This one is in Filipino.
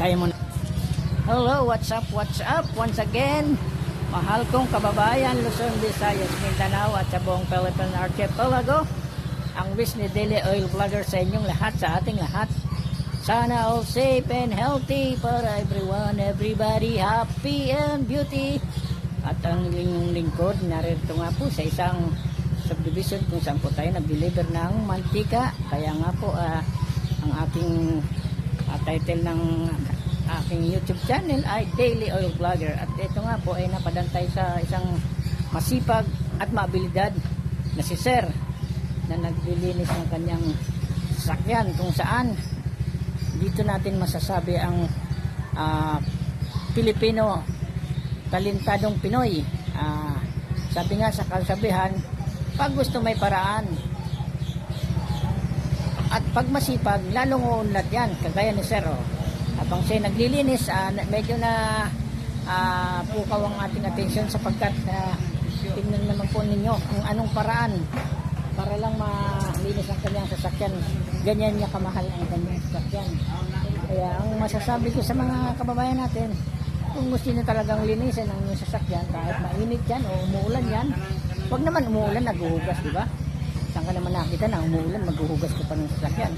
Tayo muna. Hello, what's up, what's up? Once again, mahal kong kababayan, Luzon, Visayas, Mindanao at sa buong Philippine Archipelago. Ang wish ni Daily Oil Vlogger sa inyong lahat, sa ating lahat. Sana all safe and healthy para everyone, everybody happy and beauty. At ang inyong lingkod, narito nga po sa isang subdivision kung saan po tayo nag-deliver ng mantika. Kaya nga po, ah, ang ating ah, title ng aking YouTube channel ay Daily Oil Vlogger. At ito nga po ay napadantay sa isang masipag at maabilidad na si Sir na naglilinis ng kanyang sasakyan kung saan dito natin masasabi ang ah, Pilipino talentadong Pinoy. Ah, sabi nga sa kasabihan, pag gusto may paraan, at pag masipag, lalong uunlad yan, kagaya ni Sir. Oh. Habang siya naglilinis, na- medyo na ah, pukaw ang ating atensyon sapagkat ah, tingnan naman po ninyo kung anong paraan para lang malinis ang kanyang sasakyan. Ganyan niya kamahal ang kanyang sasakyan. Kaya ang masasabi ko sa mga kababayan natin, kung gusto niyo talagang linisin ang inyong sasakyan, kahit mainit yan o umuulan yan, wag naman umuulan, naghuhugas, di ba? Saan ka naman nakita na umuulan, maghuhugas ka pa ng sasakyan.